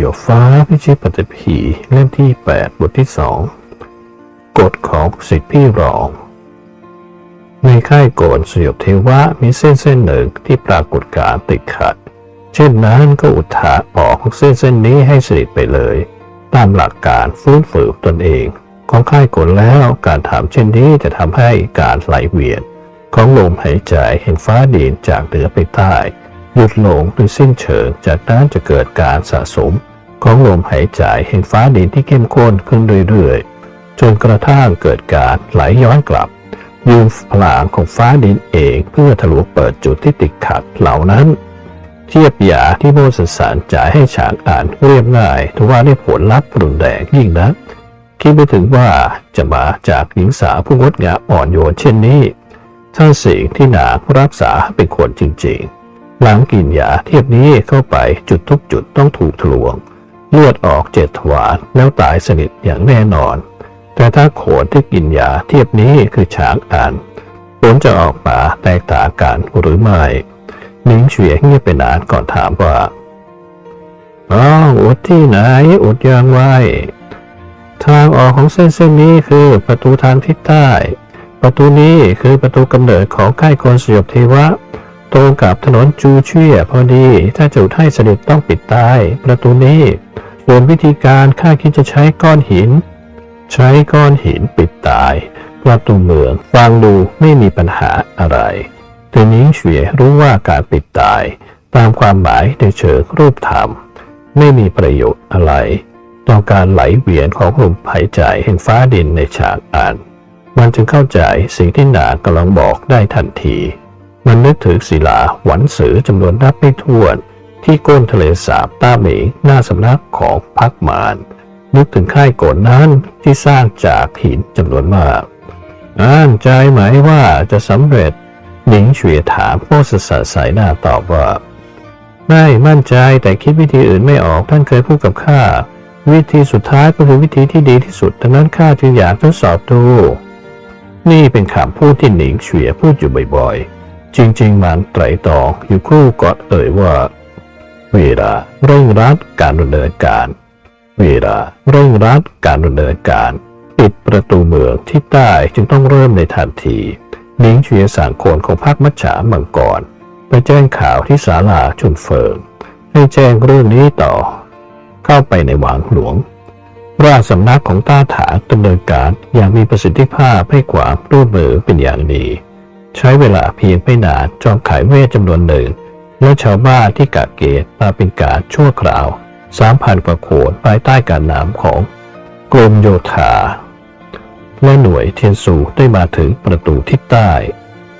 ยบฟ้าพิชิตปฏิพีเล่มที่ 8 บทที่สองกฎของสิทธิพี่รอง ในค่ายโกนสยบเทวะมีเส้นเส้นหนึ่งที่ปรากฏการติดขัด เช่นนั้นก็อุทาออกเส้นเส้นนี้ให้สนิทไปเลย ตามหลักการฟื้นฝืนตนเอง ของค่ายโกนแล้วการถามเช่นนี้จะทำให้การไหลเวียน ของลมหายใจแห่งฟ้าดินจากเหนือไปใต้ หยุดหลงโดยสิ้นเชิง จากนั้นจะเกิดการสะสม ของลมหายใจแห่งฟ้าดินที่เข้มข้นขึ้นเรื่อยๆ จนกระทั่งเกิดการไหลย้อนกลับ ยืมพลังของฟ้าดินเองเพื่อทะลุเปิดจุดที่ติดขัดเหล่านั้น เทียบยาที่โมสสารจ่ายให้ฉางอ่านเรียบง่ายทว่าได้ผลลัพธ์รุนแรงยิ่งนักคิดไม่ถึงว่าจะมาจากหญิงสาวผู้งดงามอ่อนโยนเช่นนี้ถ้านสิ่งที่นางรักษาเป็นคนจริงๆ หลังกินยาเทียบนี้เข้าไปจุดทุกจุดต้องถูกทะลวงเลือดออกเจ็ดทวาแล้วตายสนิทอย่างแน่นอน แต่ถ้าโขนที่กินยาเทียบนี้คือช้างอ่านผลจะออกมาแตกต่างกันหรือไม่หนิงเฉียเงียบไปนานก่อนถามว่าอ๋ออุดที่ไหนอุดยังไว้ทางออกของเส้นเส้นนี้คือประตูทางทิศใต้ ประตูนี้คือประตูกำเนิดของค่ายคนสยบเทวะ ตรงกับถนนจูเชี่ยพอดี ถ้าจะอุดให้เสด็จต้องปิดตาย ประตูนี้ส่วนวิธีการข้าคิดจะใช้ก้อนหิน ใช้ก้อนหินปิดตาย ประตูเมืองฟังดูไม่มีปัญหาอะไรแต่นิ้งเฉวียรู้ว่าการปิดตาย ตามความหมายในเชิงรูปธรรม ไม่มีประโยชน์อะไร ต่อการไหลเวียนของลมหายใจแห่งฟ้าดินในฉากอ่าน มันจึงเข้าใจสิ่งที่นางกำลังบอกได้ทันที มันนึกถึงศิลาหวันสือจำนวนนับไม่ถ้วน ที่ก้นทะเลสาบต้าเหมงหน้าสำนักของพักมารนึกถึงค่ายโกนนั้นที่สร้างจากหินจำนวนมากอ่านใจไหมว่าจะสำเร็จหนิงเฉวียถามโมสสะสายหน้าตอบว่าไม่มั่นใจแต่คิดวิธีอื่นไม่ออกท่านเคยพูดกับข้าวิธีสุดท้ายก็คือวิธีที่ดีที่สุดดังนั้นข้าจึงอยากทดสอบดู นี่เป็นคำพูดที่หนิงเฉวียพูดอยู่บ่อยๆ จริงๆ มันไตรตรองอยู่คู่ก่อนเอ่ยว่า เวลาเร่งรัดการดำเนินการ เวลาเร่งรัดการดำเนินการปิดประตูเมืองที่ใต้จึงต้องเริ่มในทันทีนิงเฉียสั่งคนของพรรคมัจฉามังกร ไปแจ้งข่าวที่ศาลาชุนเฟิง ให้แจ้งเรื่องนี้ต่อ เข้าไปในหวังหลวง ราชสำนักของต้าถางดำเนินการอย่างมีประสิทธิภาพให้ความร่วมมือเป็นอย่างดี ใช้เวลาเพียงไม่นานจอมขายเวทจำนวนหนึ่ง และชาวบ้านที่กะเกตมาเป็นการชั่วคราวสามพันกว่าโขนภายใต้การนำของกรมโยธา และหน่วยเทียนสูได้มาถึงประตูทิศใต้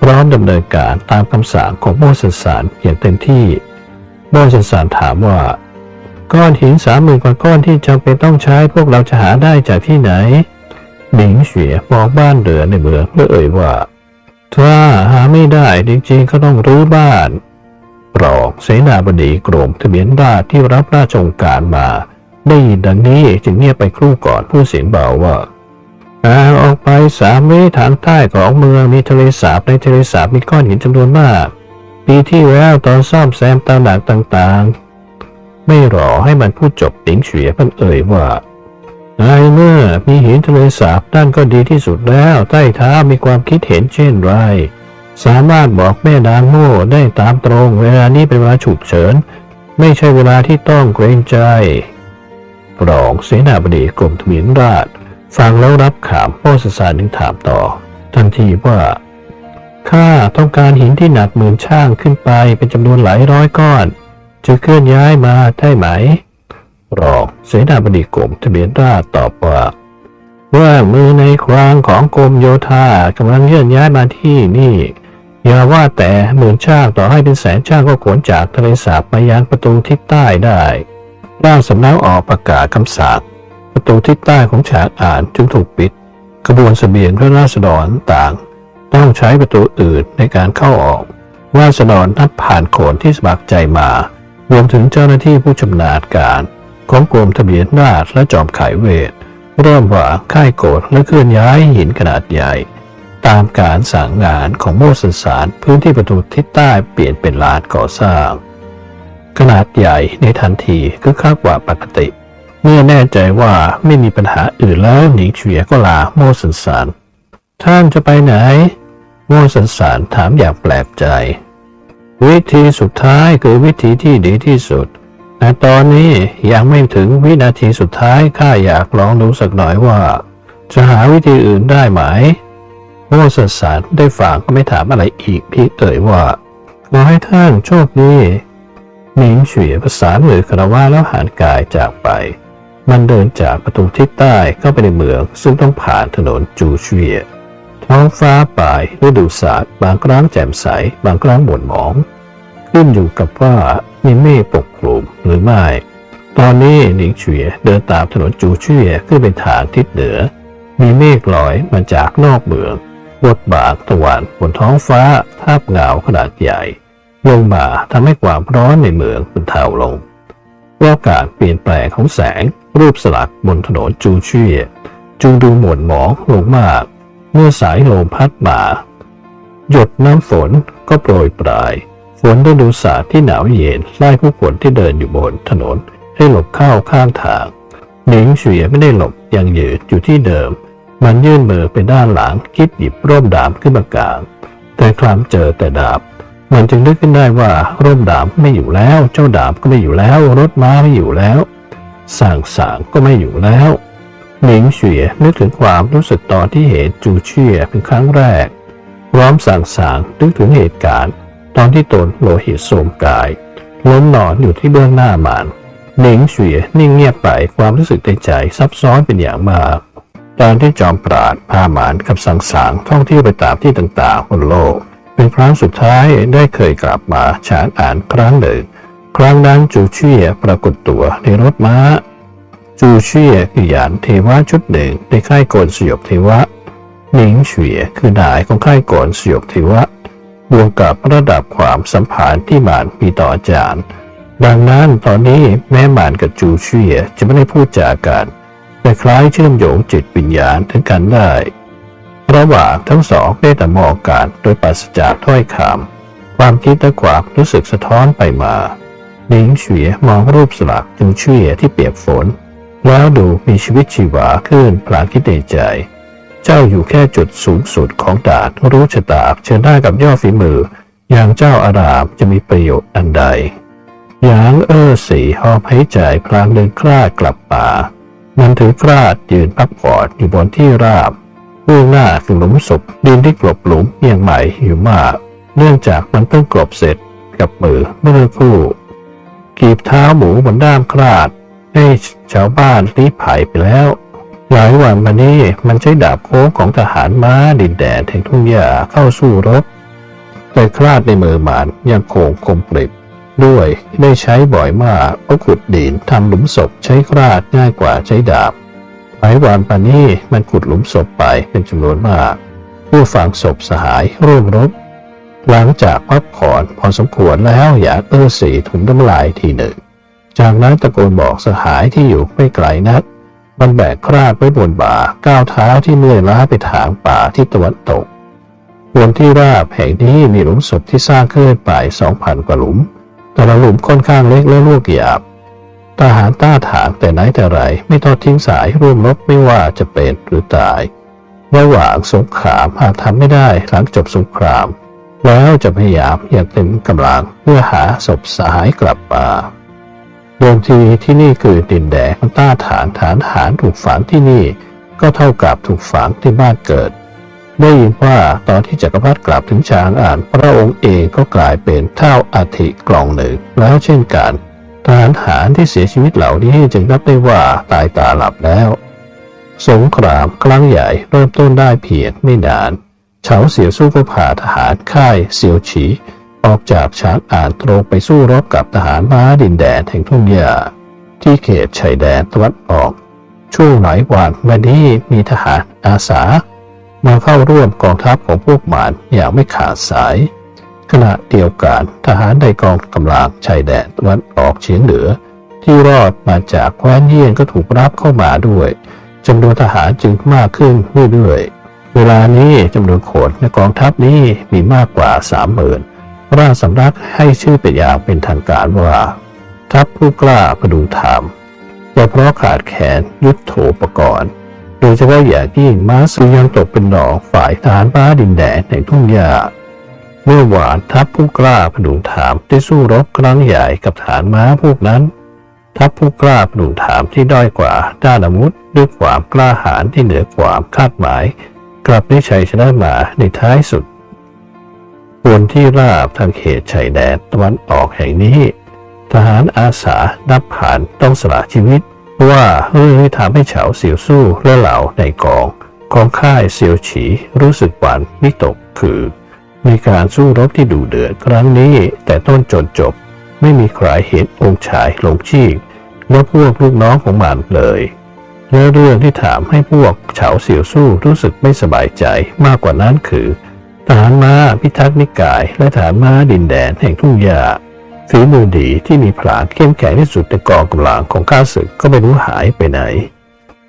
พร้อมดำเนินการตามคำสั่งของโมสสารอย่างเต็มที่โมสสารถามว่า ก้อนหินสามหมื่นกว่าก้อนที่จำเป็นต้องใช้พวกเราจะหาได้จากที่ไหนหมิงเฉียมองบ้านเรือในเมืองและเอ่ยว่า ถ้าหาไม่ได้จริงๆก็ต้องรื้อบ้านรองเสนาบดีกรมทะเบียนราษที่รับราชองการมา ได้ยินดังนี้จึงเงียบไปครู่ก่อนพูดเสียงเบาว่าหางออกไปสามเมตรทางใต้ของเมืองมีทะเลสาบในทะเลสาบมีก้อนหินจำนวนมาก ปีที่แล้วตอนซ่อมแซมตามหลักต่างๆ ไม่รอให้มันพูดจบปิงเฉียมันเอ่ยว่า ในเมื่อมีหินทะเลสาบนั่นก็ดีที่สุดแล้ว ใต้เท้ามีความคิดเห็นเช่นไร สามารถบอกแม่นางโง่ได้ตามตรง เวลานี้เป็นเวลาฉุกเฉิน ไม่ใช่เวลาที่ต้องเกรงใจรองเสนาบดีกรมทมียนราช ฟังแล้วรับขามโพสสารนึงถามต่อ ทันทีว่าข้าต้องการหินที่หนักหมื่นช่างขึ้นไปเป็นจำนวนหลายร้อยก้อน จะเคลื่อนย้ายมาได้ไหม รองเสนาบดีกรมทะเบียนราษตอบว่าว่ามือในครางของกรมโยธากำลังเลื่อนย้ายมาที่นี่ อย่าว่าแต่หมื่นช่างต่อให้เป็นแสนช่างก็ขนจากทะเลสาบมายังประตูทิศใต้ได้ร่างสำนักออกประกาศคำสั่งประตูทิศใต้ของฉากอ่านจึงถูกปิดกระบวนเสบียงและราษฎรต่าง ต้องใช้ประตูอื่นในการเข้าออกราษฎรนับผ่านโขนที่สมัครใจมา รวมถึงเจ้าหน้าที่ผู้ชำนาญการ ของกรมทะเบียนราษฎรและจอมขายเวทเริ่มวางค่ายโกดและเคลื่อนย้ายหินขนาดใหญ่ ตามการสั่งงานของโมสสารพื้นที่ประตูทิศใต้เปลี่ยนเป็นลานก่อสร้าง ขนาดใหญ่ในทันทีก็ข้ากว่าปกติ เมื่อแน่ใจว่าไม่มีปัญหาอื่นแล้วหนิงเฉียก็ลาโมสันสานท่านจะไปไหน โมสันสานถามอย่างแปลกใจ วิธีสุดท้ายคือวิธีที่ดีที่สุด แต่ตอนนี้ยังไม่ถึงวินาทีสุดท้ายข้าอยากลองดูสักหน่อยว่า จะหาวิธีอื่นได้ไหมโมสันสานได้ฟังก็ไม่ถามอะไรอีกพียงเอ่ยว่าขอให้ท่านโชคดีหนิงเฉวียประสานมือคารวะแล้วหันกายจากไป มันเดินจากประตูทิศใต้เข้าไปในเมือง ซึ่งต้องผ่านถนนจูเฉวียท้องฟ้าปลายฤดูศาสตร์บางครั้งแจ่มใส บางครั้งหม่นหมอง ขึ้นอยู่กับว่า มีเมฆปกคลุมหรือไม่ ตอนนี้หนิงเฉียเดินตามถนนจูเฉียขึ้นเป็นทางทิศเหนือ มีเมฆลอยมาจากนอกเมืองบดบากตะวันบนท้องฟ้าภาพเงาขนาดใหญ่ ลงมาทำให้ความร้อนในเมืองบรรเทาลงว่าการเปลี่ยนแปลงของแสงรูปสลักบนถนนจูเชียจึงดูหม่นหมองลงมาก เมื่อสายลมพัดมา หยดน้ำฝนก็โปรยปลาย นฤดูศาสตร์ที่หนาวเย็นไล่ผู้คนที่เดินอยู่บนถนน ให้หลบเข้าข้างทางหนิงเฉียไม่ได้หลบยังยืนอยู่ที่เดิม มันยื่นมือไปด้านหลังคิดหยิบร่มดาบขึ้นมากลางแต่ครามเจอแต่ดาบ มันจึงนึกขึ้นได้ว่าร่มดาบไม่อยู่แล้ว เจ้าดาบก็ไม่อยู่แล้ว รถม้าไม่อยู่แล้วสางสางก็ไม่อยู่แล้วหนิงเฉียนึกถึงความรู้สึกตอนที่เห็นจูเชียเป็นครั้งแรกพร้อมสางสางนึกถึงเหตุการณ์ ตอนที่ตนโลหิตโสมกาย ล้มนอนอยู่ที่เบื้องหน้ามันหนิงเฉียนิ่งเงียบไปความรู้สึกในใจซับซ้อนเป็นอย่างมาก ตอนที่จอมปราดพาหมานกับสังสางท่องเที่ยวไปตามที่ต่างๆบนโลก เป็นครั้งสุดท้ายได้เคยกลับมาฉางอ่านครั้งหนึ่ง ครั้งนั้นจูเชียปรากฏตัวในรถม้า จูเชียคือยานเทวะชุดหนึ่งในค่ายโกนสยบเทวะหนิงเฉียคือนายของค่ายโกนสยบเทวะ บวกกับระดับความสัมพันธ์ที่หมานมีต่ออาจารย์ ดังนั้นตอนนี้แม้หมานกับจูเชียจะไม่ได้พูดจากัน แต่คล้ายเชื่อมโยงจิตวิญญาณถึงกันได้ ระหว่างทั้งสองได้แต่มองกันโดยปราศจากถ้อยคำความคิดและความรู้สึกสะท้อนไปมาหนิงเฉียมองรูปสลักจูเชียที่เปียกฝน แล้วดูมีชีวิตชีวาขึ้นพลางคิดในใจ เจ้าอยู่แค่จุดสูงสุดของดาดรู้ชะตาเชิญได้กับยอดฝีมือ อย่างเจ้าอารามจะมีประโยชน์อันใดหยางเอ้อสีหอบหายใจพลางเดินคลาดกลับป่ามันถือกราดยืนพักผ่อนอยู่บนที่ราบเบื้องหน้าคือหลุมศพดินที่กลบหลุมเอียงใหม่อยู่มาก เนื่องจากมันเพิ่งกลบเสร็จกับมือเมื่อคู่กีบเท้าหมูบนด้ามคลาด ให้ชาวบ้านรีบไผ่ไปแล้ว หลายวันมานี้มันใช้ดาบโค้งของทหารม้าดินแดนแห่งทุ่งหญ้าเข้าสู้รบ แต่คลาดในมือหมานยังคงคมกริบด้วยได้ใช้บ่อยมากเพราะขุดดินทำหลุมศพใช้คราดง่ายกว่าใช้ดาบหลายวันปานนี้มันขุดหลุมศพไปเป็นจำนวนมากผู้ฝังศพสหายร่วมรบ หลังจากพักผ่อนพอสมควรแล้วอยากเอื้อสีถุงน้ำลายทีหนึ่ง จากนั้นตะโกนบอกสหายที่อยู่ไม่ไกลนัก มันแบกคราดไว้บนบ่าก้าวเท้าที่เมื่อยล้าไปทางป่าที่ตะวันตกบนที่ราบแห่งนี้มีหลุมศพที่สร้างขึ้นไปสองพันกว่าหลุม แต่ละหลุมค่อนข้างเล็กและลูกหยาบทหารต้าถางแต่ไหนแต่ไรไม่ทอดทิ้งสายร่วมรบไม่ว่าจะเป็นหรือตายระหว่างสงครามหากทำไม่ได้หลังจบสงคราม แล้วจะพยายามอย่างเต็มกำลังเพื่อหาศพสหายกลับมา เดิมทีที่นี่คือดินแดนของต้าฐานฐานทหารถูกฝังที่นี่ ก็เท่ากับถูกฝังที่บ้านเกิด ได้ยินว่าตอนที่จักรพรรดิกลับถึงชางอ่านพระองค์เองก็กลายเป็นเท่าอาธิกล่องหนึ่ง แล้วเช่นกันทหารหารที่เสียชีวิตเหล่านี้จึงนับได้ว่าตายตาหลับแล้ว สงครามครั้งใหญ่เริ่มต้นได้เพียงไม่นานเฉาเสียสู้ก็พาทหารค่ายเสียวฉี ออกจากช้างอ่านตรงไปสู้รบกับทหารม้าดินแดนแห่งทุ่งหญ้าที่เขตชายแดนตะวันออก ช่วงหลายวันมานี้มีทหารอาสา มาเข้าร่วมกองทัพของพวกหมานอย่างไม่ขาดสาย ขณะเดียวกันทหารในกองกำลังชายแดนตะวันออกเฉียงเหนือ ที่รอดมาจากแคว้นเยี่ยนก็ถูกรับเข้ามาด้วยจำนวนทหารจึงมากขึ้นเรื่อยๆเวลานี้จำนวนคนในกองทัพนี้มีมากกว่าสามหมื่น ราชสำนักให้ชื่อเป็นอย่างเป็นทางการว่าทัพผู้กล้าประดุงธรรมแต่เพราะขาดแขนยุทธโธปกรณ์ โดยเฉพาะอย่างยิ่งม้าสุยังตกเป็นหนองฝ่ายทหารม้าดินแดนในทุ่งหญ้าเมื่อวานทัพผู้กล้าพดุงถามได้สู้รบครั้งใหญ่กับฐานม้าพวกนั้น ทัพผู้กล้าพดุงถามที่ด้อยกว่าด้านอาวุธด้วยความกล้าหาญที่เหนือความคาดหมาย กลับได้ชัยชนะมาในท้ายสุด บนที่ราบทางเขตชายแดนตะวันออกแห่งนี้ ทหารอาสานับผ่านต้องสละชีวิต ว่าเรื่อทำให้เฉาเสียวสู้และเหล่าในกองของค่ายเซียวฉีรู้สึกหวานวิตกคือ มีการสู้รบที่ดูเดือดครั้งนี้แต่ต้นจนจบ ไม่มีใครเห็นองค์ชายลงชีกและพวกลูกน้องของมันเลยและเรื่องที่ถามให้พวกเฉาเสียวสู้รู้สึกไม่สบายใจมากกว่านั้นคือ ทหารม้าพิทักษ์นิกาย และทหารม้าดินแดนแห่งทุ่งหญ้าฝีมือดีที่มีพลาเข้มแข็งที่สุดในกองกำลังของข้าศึกก็ไม่รู้หายไปไหน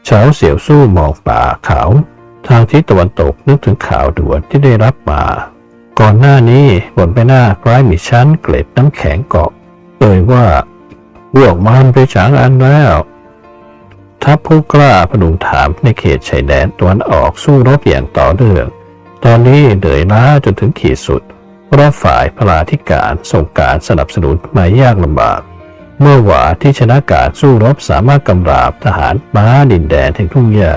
เฉาเสียวสู้มองป่าเขา ทางทิศตะวันตกนึกถึงข่าวด่วนที่ได้รับมา ก่อนหน้านี้บนใบหน้าคล้ายมีชั้นเกล็ดน้ำแข็งเกาะเอ่ยว่าพวกมันไปฉางอันแล้ว ทัพผู้กล้าพนุงถามในเขตชายแดนตะวันออกสู้รบอย่างต่อเนื่อง ตอนนี้เหนื่อยล้าจนถึงขีดสุด เพราะฝ่ายพลาธิการส่งการสนับสนุนมายากลำบาก เมื่อหวาที่ชนะการสู้รบสามารถกำราบทหารม้าดินแดนแห่งทุ่งหญ้า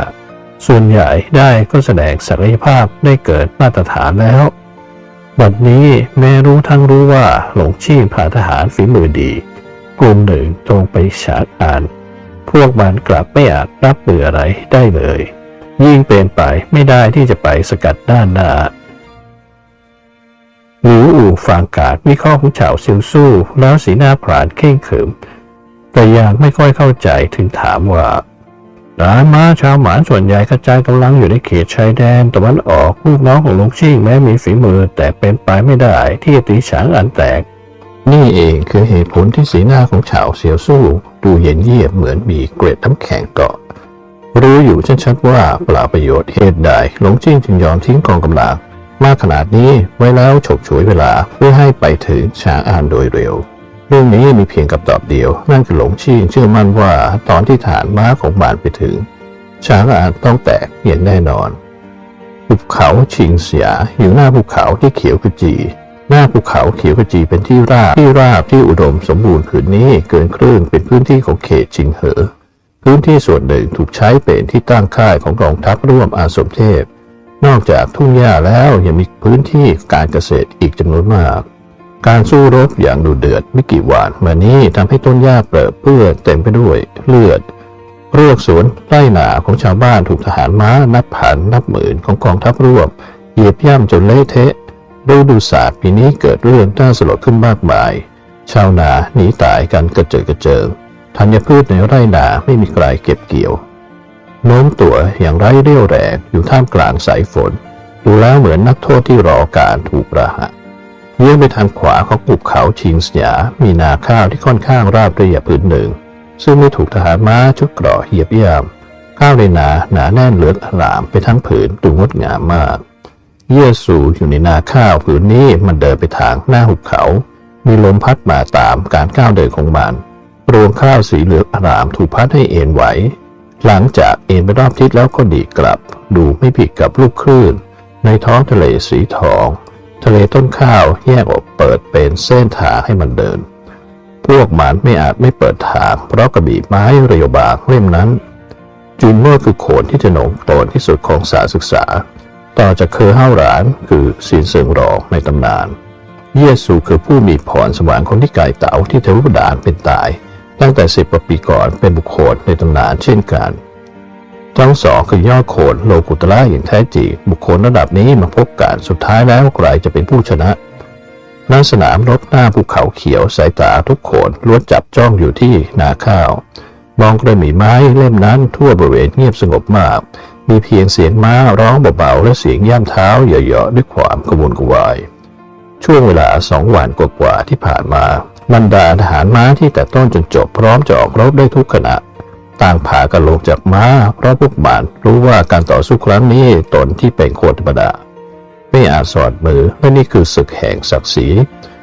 ส่วนใหญ่ได้ก็แสดงศักยภาพได้เกิดมาตรฐานแล้วบัดนี้แม้รู้ทั้งรู้ว่าหลงชีพผ่าทหารฝีมือดี กลุ่มหนึ่งตรงไปฉาดอ่านพวกมันกลับไม่อาจรับมืออะไรได้เลย ยิ่งเป็นไปไม่ได้ที่จะไปสกัดด้านหน้าหลิวอู่ฟางกาดวิเคราะห์ของเฉาซิวสู้แล้วสีหน้าพรานเข่งขรึมแต่ยังไม่ค่อยเข้าใจถึงถามว่าทหารม้าชาวหมานส่วนใหญ่กระจายกำลังอยู่ในเขตชายแดนตะวันออกลูกน้องของลุงชิ่งแม้มีฝีมือแต่เป็นไปไม่ได้ที่ตีฉางอันแตก นี่เองคือเหตุผลที่สีหน้าของเฉาเสียวสู้ดูเย็นเยียบเหมือนมีเกล็ดน้ำแข็งเกาะ รู้อยู่ชัดๆว่าเปล่าประโยชน์เหตุใดหลงจิ้งจึงยอมทิ้งกองกำลังมากขนาดนี้ไว้แล้วฉกฉวยเวลาเพื่อให้ไปถึงฉางอานโดยเร็ว เรื่องนี้มีเพียงคำตอบเดียว นั่นคือหลงชิ่งเชื่อมั่นว่าตอนที่ฐานม้าของบานไปถึงช้างอานต้องแตกอย่างแน่นอนภูเขาชิงเสียอยู่หน้าภูเขาที่เขียวขจี หน้าภูเขาเขียวขจีเป็นที่ราบที่ราบที่อุดมสมบูรณ์ผืนนี้เกินครึ่งเป็นพื้นที่ของเขตชิงเหอ พื้นที่ส่วนหนึ่งถูกใช้เป็นที่ตั้งค่ายของกองทัพร่วมอาสมเทพ นอกจากทุ่งหญ้าแล้วยังมีพื้นที่การเกษตรอีกจำนวนมาก การสู้รบอย่างดุเดือดไม่กี่วันมานี้ทำให้ต้นหญ้าเปรอะเปื้อนเต็มไปด้วยเลือดเรือกสวนไร่นาของชาวบ้านถูกทหารม้านับพันนับหมื่นของกองทัพร่วมเหยียบย่ำจนเละเทะฤดูศาสตร์ปีนี้เกิดเรื่องน่าสลดขึ้นมากมาย ชาวนาหนีตายกันกระเจิดกระเจิง ธัญพืชในไร่นาไม่มีใครเก็บเกี่ยว โน้มตัวอย่างไร้เรี่ยวแรงอยู่ท่ามกลางสายฝน ดูแล้วเหมือนนักโทษที่รอการถูกประหารเยื่องไปทางขวาของภูเขาชิงสยา มีนาข้าวที่ค่อนข้างราบเรียบพื้นหนึ่ง ซึ่งไม่ถูกทหารม้าชุดเกราะเหยียบย่ำข้าวในนาหนาแน่นเหลืองอลามไปทั้งผืนดูงดงามมาก เยื่อสูอยู่ในนาข้าวผืนนี้มันเดินไปทางหน้าหุบเขา มีลมพัดมาตามการก้าวเดินของมัน รวงข้าวสีเหลืองอารามถูกพัดให้เอ็นไหว หลังจากเอ็นไปรอบทิศแล้วก็ดีกลับ ดูไม่ผิดกับลูกคลื่น ในท้องทะเลสีทอง ทะเลต้นข้าวแยกออกเปิดเป็นเส้นทางให้มันเดิน พวกหมันไม่อาจไม่เปิดทาง เพราะกระบี่ไม้เรียวบางเล่มนั้นจุนเมื่อคือโขนที่จะหนงตนที่สุดของสารศึกษา ต่อจากเคอห้าวหลานคือสินเซิงรองในตำนาน เยซูคือผู้มีพรสวรรค์คนที่ไก่เต๋าที่เทวดานเป็นตาย ตั้งแต่สิบกว่าปีก่อนเป็นบุคคลในตำนานเช่นกัน ทั้งสองคือยอดโขนโลกุตระอย่างแท้จริงบุคคลระดับนี้มาพบกันสุดท้ายแล้วใครจะเป็นผู้ชนะณสนามรบหน้าภูเขาเขียวสายตาทุกคนล้วนจับจ้องอยู่ที่นาข้าว มองกระหมี่ไม้เล่มนั้นทั่วบริเวณเงียบสงบมาก มีเพียงเสียงม้าร้องเบาๆและเสียงย่ำเท้าเหยาะๆด้วยความกระวนกระวาย ช่วงเวลาสองวันกว่าๆที่ผ่านมา บรรดาทหารม้าที่แต่ต้นจนจบพร้อมจะออกรบได้ทุกขณะ ต่างผากันลงจากม้า เพราะพวกมันรู้ว่าการต่อสู้ครั้งนี้ตนที่เป็นโคตรธรรมดา ไม่อาจสอดมือและนี่คือศึกแห่งศักดิ์ศรี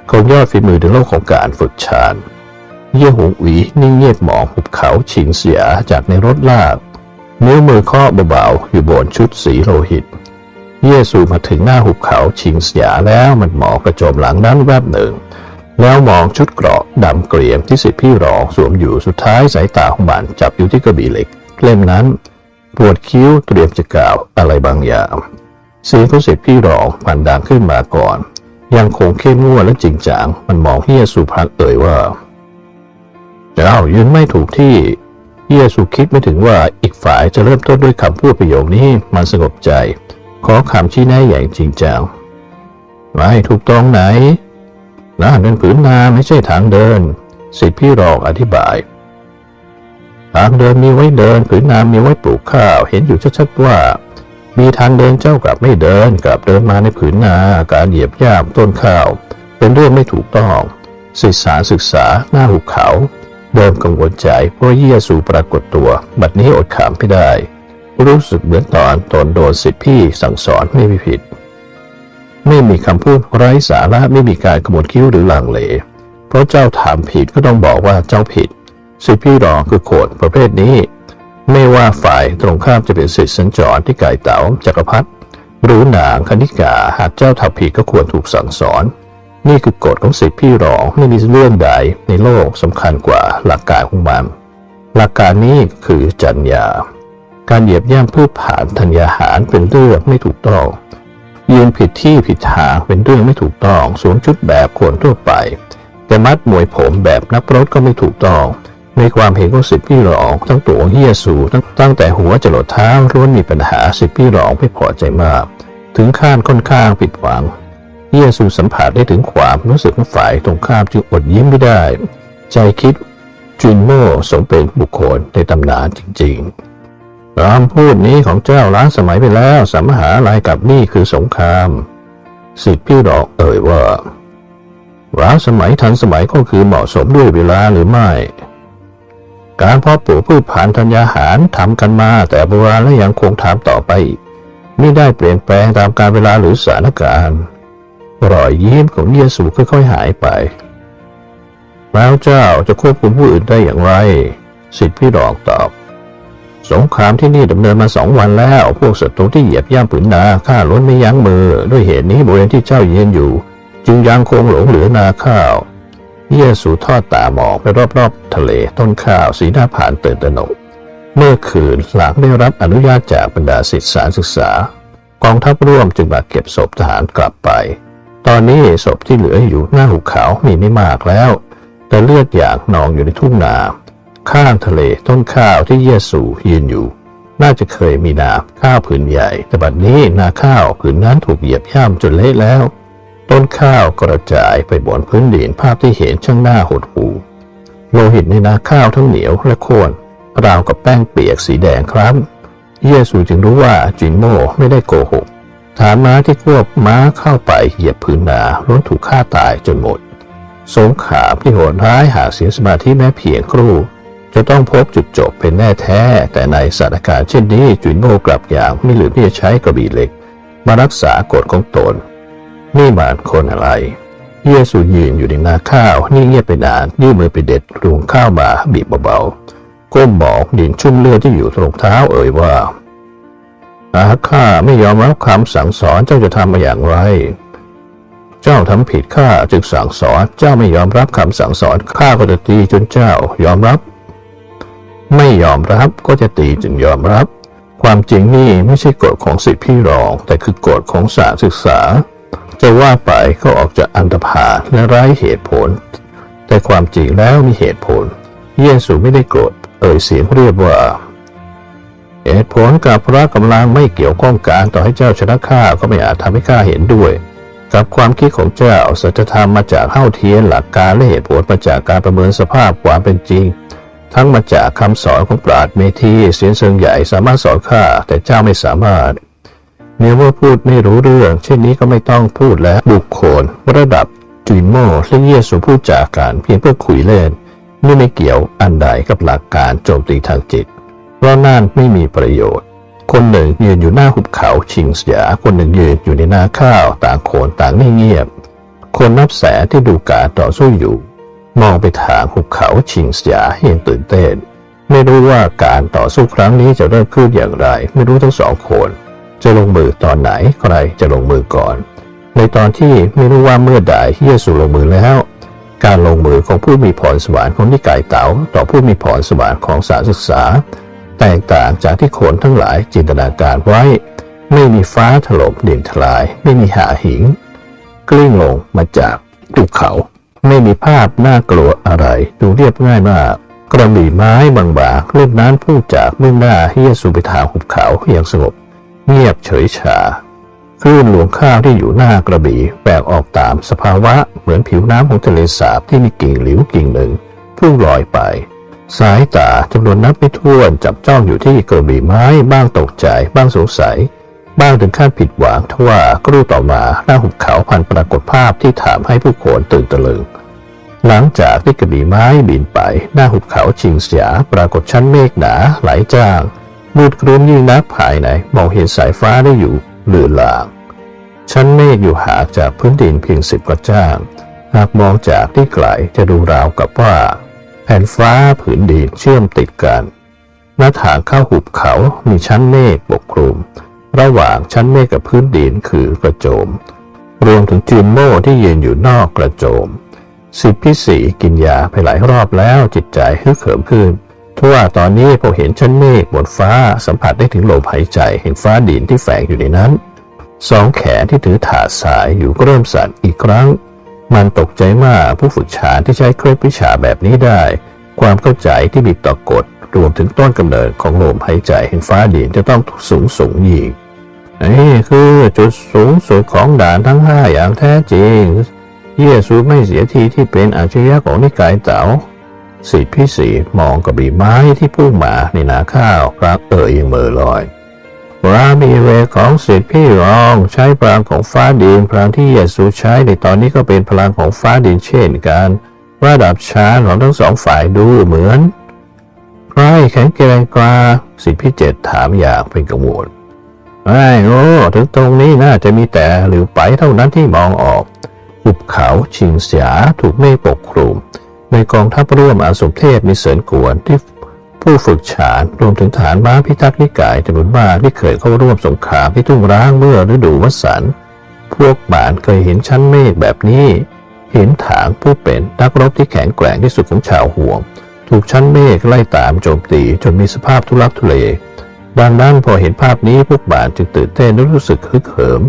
ของยอดฝีมือในโลกของการฝึกฌานเยี่ยหงอุ๋ยนิ่งเงียบหมองหุบเขาฉิงเสียจากในรถลากนิ้วมือเคาะเบาๆอยู่บนชุดสีโลหิต เยซูมาถึงหน้าหุบเขาชิงเสียแล้วมันหมอกระโจมหลังนั้นแวบหนึ่ง แล้วมองชุดเกราะดำเกรียมที่สิทธิพี่รองสวมอยู่สุดท้ายสายตาของมันจับอยู่ที่กระบี่เหล็ก เล่มนั้นปวดคิ้วเตรียมจะกล่าวอะไรบางอย่างเสียงของสิทธิพี่รองมันดังขึ้นมาก่อน ยังคงเข้มงวดและจริงจังมันมองเฮียซูพลักเอ่ยว่าเจ้ายืนไม่ถูกที่เฮียซูคิดไม่ถึงว่าอีกฝ่ายจะเริ่มต้นด้วยคำพูดประโยคนี้มันสงบใจ ขอคำชี้แนะอย่างจริงจังไม่ถูกตรงไหน นั่นเป็นผืนนาไม่ใช่ทางเดิน สิทธิพี่รองอธิบาย ทางเดินมีไว้เดิน ผืนนามีไว้ปลูกข้าว เห็นอยู่ชัดๆว่า มีทางเดินเจ้ากลับไม่เดิน กลับเดินมาในผืนนาการเหยียบย่ำต้นข้าว เป็นเรื่องไม่ถูกต้องศึกษาศึกษาหน้าหุบเขา เดิมกังวลใจเพราะเยซูปรากฏตัว บัดนี้อดขำไม่ได้ รู้สึกเหมือนตอนตนโดนสิทธิพี่สั่งสอนไม่มีผิด ไม่มีคำพูดไร้สาระไม่มีการขมวดคิ้วหรือลังเล เพราะเจ้าถามผิดก็ต้องบอกว่าเจ้าผิดสิทธิพี่รองคือโขดประเภทนี้ ไม่ว่าฝ่ายตรงข้ามจะเป็นสิทธิสัญจรที่ไก่เต๋าจักรพรรดิหรือนางคณิกาหากเจ้าทำผิดก็ควรถูกสั่งสอน นี่คือกฎของสิทธิพี่รองไม่มีเรื่องใดในโลกสำคัญกว่าหลักการของมันหลักการนี้คือจัญญา การเหยียบย่ำพืชผ่านธัญญาหารเป็นเรื่องไม่ถูกต้อง ยืนผิดที่ผิดทางเป็นเรื่องไม่ถูกต้องสวมชุดแบบคนทั่วไป แต่มัดมวยผมแบบนักรบก็ไม่ถูกต้อง ในความเห็นของสิทธิพี่รองทั้งตัวของเยซูตั้งตั้งแต่หัวจรดเท้าล้วนมีปัญหาสิทธิพี่รองไม่พอใจมาก ถึงขั้นค่อนข้างผิดหวังเฮียซูสัมผัสได้ถึงความรู้สึกของฝ่ายตรงข้ามจึงอดยิ้มไม่ได้ ใจคิดจุนโม่สมเป็นบุคคลในตำนานจริง ๆ คำพูดนี้ของเจ้าล้างสมัยไปแล้วสัมหาอะไรกับนี่คือสงครามสิทธิพี่รองเอ่ยว่าล้างสมัยทันสมัยก็คือเหมาะสมด้วยเวลาหรือไม่ การเพาะปลูกพืชผ่านธัญญาหารทำกันมาแต่โบราณและยังคงทำต่อไปไม่ได้เปลี่ยนแปลงตามกาลเวลาหรือสถานการณ์รอยยิ้มของเยซูค่อยๆหายไป แล้วเจ้าจะควบคุมผู้อื่นได้อย่างไร สิทธิพี่รองตอบ สงครามที่นี่ดำเนินมาสองวันแล้ว พวกศัตรูที่เหยียบย่ำผืนนาฆ่าล้นไม่ยั้งมือ ด้วยเหตุนี้บริเวณที่เจ้าเยืนอยู่ จึงยังคงหลงเหลือนาข้าวเยซูทอดตาหมองไปรอบๆ ทะเลต้นข้าวสีหน้าผ่านเตื่นตระหนกเมื่อคืนหลังได้รับอนุญาตจากบรรดาศิษยสารศึกษา กองทัพร่วมจึงมาเก็บศพทหารกลับไป ตอนนี้ศพที่เหลืออยู่หน้าหุบเขามีไม่มากแล้ว แต่เลือดอยางนองอยู่ในทุ่งนา ข้างทะเลต้นข้าวที่เยซูยืนอยู่ น่าจะเคยมีนาข้าวผืนใหญ่ แต่บัดนี้นาข้าวผืนนั้นถูกเหยียบย่ำจนเละแล้ว ต้นข้าวกระจายไปบนพื้นดินภาพที่เห็นช่างหน้าหดหู่โลหิตในนาข้าวทั้งเหนียวและข้นราวกับแป้งเปียกสีแดงครับเยซูจึงรู้ว่าจินโม่ไม่ได้โกหก ฐานม้าที่ควบม้าเข้าไปเหยียบพื้นนาล้วนถูกฆ่าตายจนหมด สงขามที่โหดร้ายหาเสียสมาธิแม้เพียงครู่ จะต้องพบจุดจบเป็นแน่แท้ แต่ในสถานการณ์เช่นนี้จุนโม่กลับอย่างไม่ลืมที่จะใช้กระบี่เหล็ก มารักษากฎของตน นี่มันคนอะไร เยซูยืนอยู่ในนาข้าว นี่เงียบไปนานยื่นมือไปเด็ดรวงข้าวมาบีบเบาๆก้มมองดินชุ่มเลือดที่อยู่ตรงเท้าเอ่ยว่าหาข้าไม่ยอมรับคำสั่งสอนเจ้าจะทำมาอย่างไร เจ้าทำผิดข้าจึงสั่งสอน เจ้าไม่ยอมรับคำสั่งสอนข้าก็จะตีจนเจ้ายอมรับ ไม่ยอมรับก็จะตีจึงยอมรับ ความจริงนี่ไม่ใช่กฎของสิทธิพี่รอง แต่คือกฎของศาสตร์ศึกษา จะว่าไปก็ออกจากอันตรพาและไร้เหตุผล แต่ความจริงแล้วมีเหตุผล เยซูไม่ได้โกรธเอ่ยเสียงเรียบว่าเหตุผลกับพระกำลังไม่เกี่ยวข้องกันต่อให้เจ้าชนะข้าก็ไม่อาจทำให้ข้าเห็นด้วย กับความคิดของเจ้าสัจธรรมมาจากเท่าเทียนหลักการและเหตุผลมาจากการประเมินสภาพความเป็นจริง ทั้งมาจากคำสอนของปราดเมธีเสียนเซิงใหญ่สามารถสอนข้าแต่เจ้าไม่สามารถเมื่อว่าพูดไม่รู้เรื่อง เช่นนี้ก็ไม่ต้องพูดแล้วบุคคลระดับจุยโม่และเยซูพูดจากการเพียงเพื่อคุยเล่นนี่ไม่เกี่ยวอันใดกับหลักการโจมตีทางจิต เพราะนั่นไม่มีประโยชน์ คนหนึ่งยืนอยู่หน้าหุบเขาชิงเสียคนหนึ่งยืนอยู่ในนาข้าว ต่างโขนต่างไม่เงียบ คนนับแสนที่ดูการต่อสู้อยู่ มองไปทางหุบเขาชิงสยาเห็นตื่นเต้น ไม่รู้ว่าการต่อสู้ครั้งนี้จะเริ่มขึ้นอย่างไร ไม่รู้ทั้งสองคน จะลงมือตอนไหนใครจะลงมือก่อน ในตอนที่ไม่รู้ว่าเมื่อใดเยซูลงมือแล้ว การลงมือของผู้มีพรสวรรค์ของนิกายเต๋าต่อผู้มีพรสวรรค์ของสารศึกษา แตกต่างจากที่คนทั้งหลายจินตนาการไว้ ไม่มีฟ้าถล่มดินทลาย ไม่มีหาหิง กลิ้งลงมาจากภูเขา ไม่มีภาพน่ากลัวอะไร ดูเรียบง่ายมาก กระบี่ไม้บางๆเล่มนั้นพุ่งจากมุ่งหน้าให้เยซูไปทางหุบเขาอย่างสงบ เงียบเฉยชาคลื่นหลวงข้าวที่อยู่หน้ากระบี่แบกออกตามสภาวะเหมือนผิวน้ำของทะเลสาบที่มีกิ่งหลิวกิ่งหนึ่งพุ่งลอยไป สายตาจำนวนนับไม่ถ้วนจับจ้องอยู่ที่กระบี่ไม้บ้างตกใจบ้างสงสัย บ้างถึงขั้นผิดหวังทว่าก็รู้ต่อมาหน้าหุบเขาพันปรากฏภาพที่ถามให้ผู้คนตื่นตะลึง หลังจากที่กระบี่ไม้บินไป หน้าหุบเขาชิงเสียปรากฏชั้นเมฆหนาไหลจางมืดครึ้มยิ่งนักภายในมองเห็นสายฟ้าได้อยู่เลือนลางชั้นเมฆอยู่ห่างจากพื้นดินเพียงสิบกว่าจ้าง หากมองจากที่ไกลจะดูราวกับว่า แผ่นฟ้าผืนดินเชื่อมติดกัน หน้าทางเข้าหุบเขามีชั้นเมฆปกคลุม ระหว่างชั้นเมฆกับพื้นดินคือกระโจม รวมถึงจูนโม่ที่ยืนอยู่นอกกระโจมสิบพี่สีกินยาไปหลายรอบแล้วจิตใจฮึกเหิมขึ้นทว่าตอนนี้พอเห็นชั้นเมฆบนฟ้าสัมผัสได้ถึงลมหายใจเห็นฟ้าดินที่แฝงอยู่ในนั้น สองแขนที่ถือถาดสายอยู่ก็เริ่มสั่นอีกครั้ง มันตกใจมากผู้ฝึกชานที่ใช้เคล็ดวิชาแบบนี้ได้ ความเข้าใจที่มีต่อกฎรวมถึงต้นกำเนิดของลมหายใจแห่งฟ้าดินจะต้องสูงสูงยิ่ง นี่คือจุดสูงสุดของด่านทั้งห้าอย่างแท้จริง เยซูไม่เสียทีที่เป็นอาชญะของนิกายเต๋าสิทธิพี่สีมองกระบี่ไม้ที่พุ่งมาในนาข้าวพระเอ่ยยังเมือลอยระมีเวของสิทธิพี่รองใช้พลังของฟ้าดินพลังที่เยซูใช้ในตอนนี้ก็เป็นพลังของฟ้าดินเช่นกัน ระดับชานของทั้งสองฝ่ายดูเหมือน ใครแข็งแกร่งกว่าสิทธิพี่เจ็ดถามอย่างเป็นกังวล ไอ้โง่ถึงตรงนี้น่าจะมีแต่หรือไปเท่านั้นที่มองออก หุบเขาชิงเสียถูกเมฆปกคลุม ในกองทัพร่วมอาสมเทพมีเสริญกวนที่ผู้ฝึกฉานรวมถึงฐานม้าพิทักษ์นิกายจำนวนมากที่เคยเข้าร่วมสงครามที่ทุ่งร้างเมื่อฤดูวสันต์พวกบานเคยเห็นชั้นเมฆแบบนี้ เห็นถางผู้เป็นนักรบที่แข็งแกร่งที่สุดของชาวห่วง ถูกชั้นเมฆไล่ตามโจมตีจนมีสภาพทุลักทุเล ดังนั้นพอเห็นภาพนี้พวกบานจึงตื่นเต้นและรู้สึกฮึกเหิม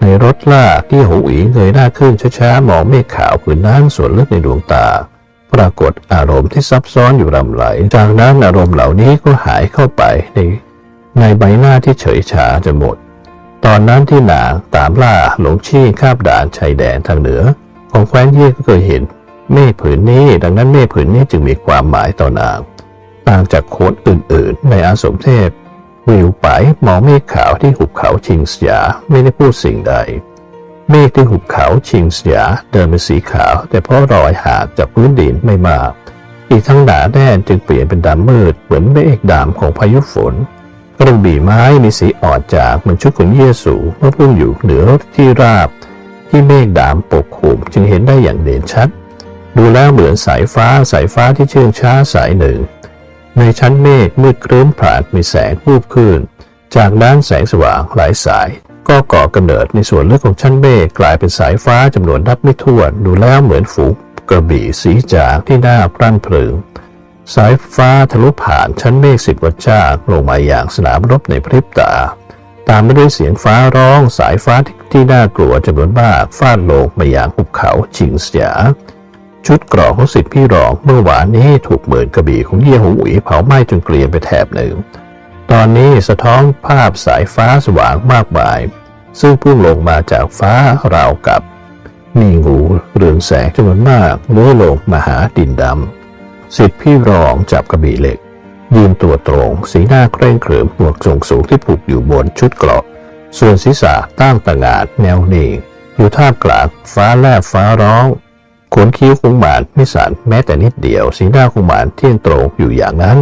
ในรถล่าที่หูอีเงยหน้าขึ้นช้าๆมองเมฆขาวผืนนั้นส่วนลึกในดวงตา ปรากฏอารมณ์ที่ซับซ้อนอยู่รำไหล จากนั้นอารมณ์เหล่านี้ก็หายเข้าไปในในใบหน้าที่เฉยชาจนหมด ตอนนั้นที่นางตามล่าหลงชี่ข้ามด่านชายแดนทางเหนือ ของแคว้นเย่ก็เคยเห็น เมฆผืนนี้ ดังนั้นเมฆผืนนี้จึงมีความหมายต่อนาง ต่างจากโคนอื่นๆ ในอาสมเทพ วิวไปมองเมฆขาวที่หุบเขาชิงสยาไม่ได้พูดสิ่งใด เมฆที่หุบเขาชิงสยาเดินเป็นสีขาว แต่เพราะรอยหาจากพื้นดินไม่มากอีกทั้งหนาแน่นจึงเปลี่ยนเป็นดำมืดเหมือนเมฆดำของพายุฝนกระบี่ไม้มีสีอ่อนจากเหมือนชุดของเยซูเมื่อพุ่งอยู่เหนือที่ราบ ที่เมฆดำปกคลุมจึงเห็นได้อย่างเด่นชัด ดูแล้วเหมือนสายฟ้าสายฟ้าที่เชื่องช้าสายหนึ่ง ในชั้นเมฆมืดครึ้มผราดมีแสงวูบขึ้น จากนั้นแสงสว่างหลายสาย ก็ก่อกำเนิดในส่วนลึกของชั้นเมฆกลายเป็นสายฟ้าจำนวนนับไม่ถ้วนดูแล้วเหมือนฝูงกระบี่สีจางที่หน้าพรั่นพลิงสายฟ้าทะลุผ่านชั้นเมฆสิบกว่าจ้ากลงมาอย่างสนามรบในพริบตา ตามมาด้วยเสียงฟ้าร้องสายฟ้าที่ที่น่ากลัวจำนวนมากฟาดลงมาอย่างหุบเขาชิงเสีย ชุดเกรอกของสิทธิพี่รองเมื่อวานนี้ถูกเหมือนกระบี่ของเยี่ยหงอุ๋ยเผาไหม้จนเกลียนไปแถบหนึ่ง ตอนนี้สะท้อนภาพสายฟ้าสว่างมากมาย ซึ่งพุ่งลงมาจากฟ้าราวกับ มีงูเรืองแสงจำนวนมากเลื้อยลงมาหาดินดำสิทธิพี่รองจับกระบี่เหล็ก ยืนตัวตรง สีหน้าเคร่งขรึมหมวกทรงสูงที่ผูกอยู่บนชุดเกราะส่วนศีรษะตั้งตระหงาดแนวนิ่งอยู่ท่ามกลางฟ้าแลบฟ้าร้อง ขนคิ้วของหมานไม่สั่นแม้แต่นิดเดียว สีหน้าของหมานเที่ยงตรงอยู่อย่างนั้น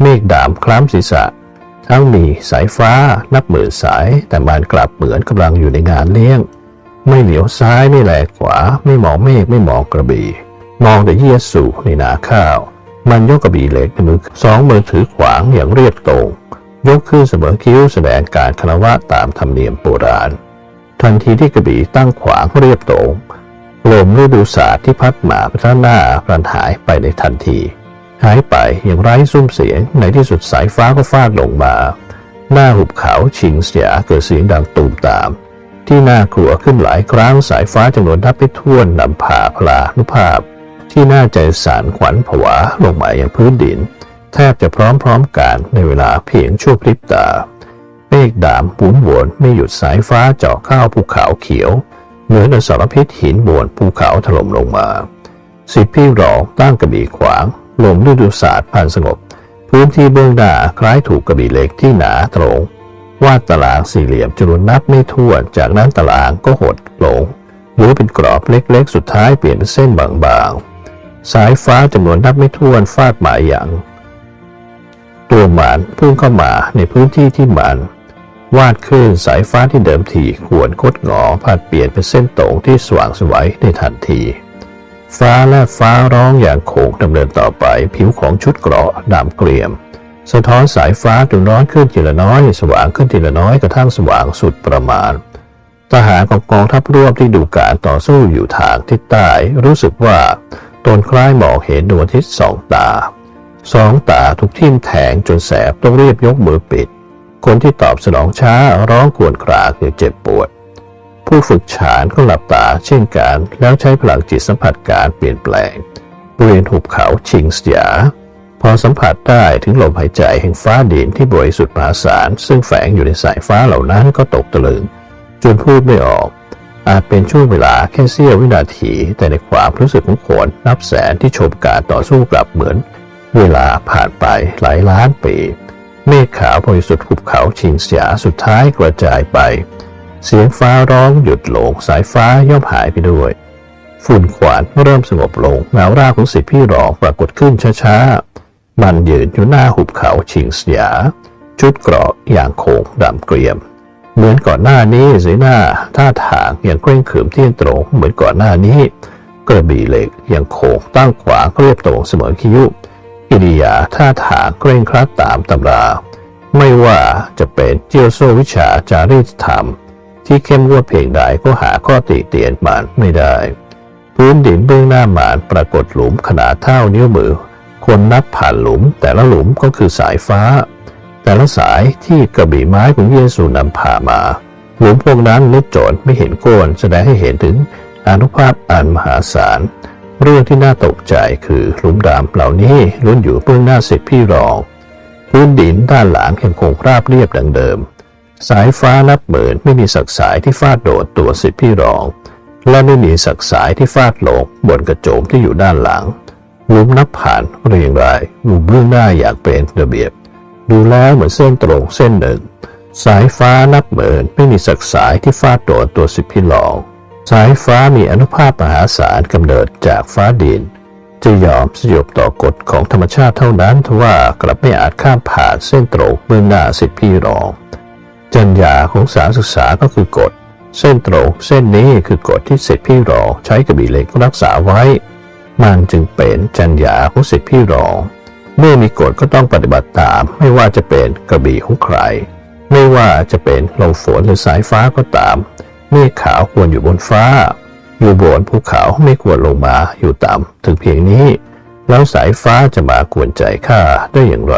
เมฆดำคล้ำศีรษะ ทั้งมีสายฟ้านับหมื่นสาย แต่มันกลับเหมือนกำลังอยู่ในงานเลี้ยง ไม่เหลียวซ้ายไม่แลขวา ไม่มองเมฆไม่มองกระบี่ มองแต่เยียสูในนาข้าว มันยกกระบี่เหล็กในมือสองมือถือขวางอย่างเรียบตรงยกขึ้นเสมอคิ้วแสดงการคารวะตามธรรมเนียมโบราณ ทันทีที่กระบี่ตั้งขวางเรียบตรง ลมฤดูศาสตร์ที่พัดมาพระหน้าพลันหายไปในทันที หายไปอย่างไร้ซุ้มเสียงในที่สุดสายฟ้าก็ฟาดลงมา หน้าหุบเขาชิงเสียเกิดเสียงดังตูมตาม ที่น่ากลัวขึ้นหลายครั้งสายฟ้าจำนวนนับไม่ถ้วนนำพาพลานุภาพ ที่น่าใจสั่นขวัญผวาลงมาอย่างพื้นดิน แทบจะพร้อมๆกันในเวลาเพียงชั่วพริบตาเมฆดำหมุนวนไม่หยุดสายฟ้าเจาะเข้าภูเขาเขียว เหมือนอสรพิษหินบวนภูเขาถล่มลงมา สิบพี่รองตั้งกระบี่ขวางลมฤดูศาสตร์พันสงบ พื้นที่เบื้องหน้าคล้ายถูกกระบี่เหล็กที่หนาตรง วาดตารางสี่เหลี่ยมจำนวนนับไม่ถ้วน จากนั้นตารางก็หดลงเหลือเป็นกรอบเล็กๆ สุดท้ายเปลี่ยนเป็นเส้นบางๆ สายฟ้าจำนวนนับไม่ถ้วนฟาดหมายอย่าง ตัวหมานพุ่งเข้ามาในพื้นที่ที่มัน วาดคลื่นสายฟ้าที่เดิมทีขวนคดงอผัดเปลี่ยนเป็นเส้นตรงที่สว่างสวัยในทันที ฟ้าและฟ้าร้องอย่างโขงดำเนินต่อไป ผิวของชุดเกราะดำเกรียม สะท้อนสายฟ้าจนร้อนขึ้นทีละน้อย สว่างขึ้นทีละน้อยกระทั่งสว่างสุดประมาณ ทหารของกองทัพร่วมที่ดูการต่อสู้อยู่ทางทิศใต้ รู้สึกว่าตนคล้ายมองเห็นดวงอาทิตย์สองตาสองตาถูกทิ่มแทงจนแสบต้องเรียบยกมือปิด คนที่ตอบสนองช้าร้องกวนครางอย่างเจ็บปวด ผู้ฝึกฉานก็หลับตาเช่นกันแล้วใช้พลังจิตสัมผัสการเปลี่ยนแปลงบริเวณหุบเขาชิงสยา พอสัมผัสได้ถึงลมหายใจแห่งฟ้าดินที่บริสุทธิ์มหาศาลซึ่งแฝงอยู่ในสายฟ้าเหล่านั้นก็ตกตะลึงจนพูดไม่ออก อาจเป็นช่วงเวลาแค่เสี้ยววินาที แต่ในความรู้สึกของคนนับแสนที่ชมการต่อสู้กลับเหมือน เวลาผ่านไปหลายล้านปี เมฆขาวบริสุทธิ์หุบเขาชิงเสียสุดท้ายกระจายไป เสียงฟ้าร้องหยุดลงสายฟ้าย่อมหายไปด้วย ฝุ่นขวานเริ่มสงบลงเงาร่างของสิทธิพี่รองปรากฏขึ้นช้าๆ มันยืนอยู่หน้าหุบเขาชิงเสียชุดเกราะอย่างโขงดำเกรียม เหมือนก่อนหน้านี้สีหน้าท่าทางอย่างเคร่งขรึมเที่ยงตรงเหมือนก่อนหน้านี้ กระบี่เหล็กอย่างโขงตั้งขวางเรียบตรงเสมอคิ้ว อิริยาท่าทางเคร่งครัดตามตำรา ไม่ว่าจะเป็นเจียวโซวิชาจารีตธรรม ที่เข้มงวดเพียงใดก็หาข้อติเตียนมันไม่ได้ พื้นดินเบื้องหน้าหมานปรากฏหลุมขนาดเท่านิ้วมือ คนนับผ่านหลุมแต่ละหลุมก็คือสายฟ้า แต่ละสายที่กระบี่ไม้ของเยซูนำพามา หลุมพวกนั้นลึกจนไม่เห็นโก้นแสดงให้เห็นถึงอนุภาพอันมหาศาล เรื่องที่น่าตกใจคือหลุมดำเหล่านี้ล้วนอยู่เบื้องหน้าสิทธิพี่รอง พื้นดินด้านหลังยังคงราบเรียบดังเดิม สายฟ้านับหมื่นไม่มีสักสายที่ฟาดโดดตัวสิทธิพี่รอง และไม่มีสักสายที่ฟาดลงบนกระโจมที่อยู่ด้านหลังหลุมนับผ่านเรียงรายหลุมเบื้องหน้าอย่างเป็นระเบียบ ดูแล้วเหมือนเส้นตรงเส้นหนึ่ง สายฟ้านับหมื่นไม่มีสักสายที่ฟาดโดนตัวสิบพี่รอง สายฟ้ามีอนุภาพมหาศาลกำเนิดจากฟ้าดิน จะยอมสยบต่อกฎของธรรมชาติเท่านั้นทว่ากลับไม่อาจข้ามผ่านเส้นตรงเบื้องหน้าสิทธิพี่รอง จัญญาของสารศึกษาก็คือกฎ เส้นตรงเส้นนี้คือกฎที่สิทธิพี่รองใช้กระบี่เหล็กรักษาไว้ มันจึงเป็นจัญญาของสิทธิพี่รอง เมื่อมีกฎก็ต้องปฏิบัติตามไม่ว่าจะเป็นกระบี่ของใคร ไม่ว่าจะเป็นลมฝนหรือสายฟ้าก็ตาม เมฆขาวควรอยู่บนฟ้า อยู่บนภูเขาไม่ควรลงมาอยู่ต่ำถึงเพียงนี้ แล้วสายฟ้าจะมากวนใจข้าได้อย่างไร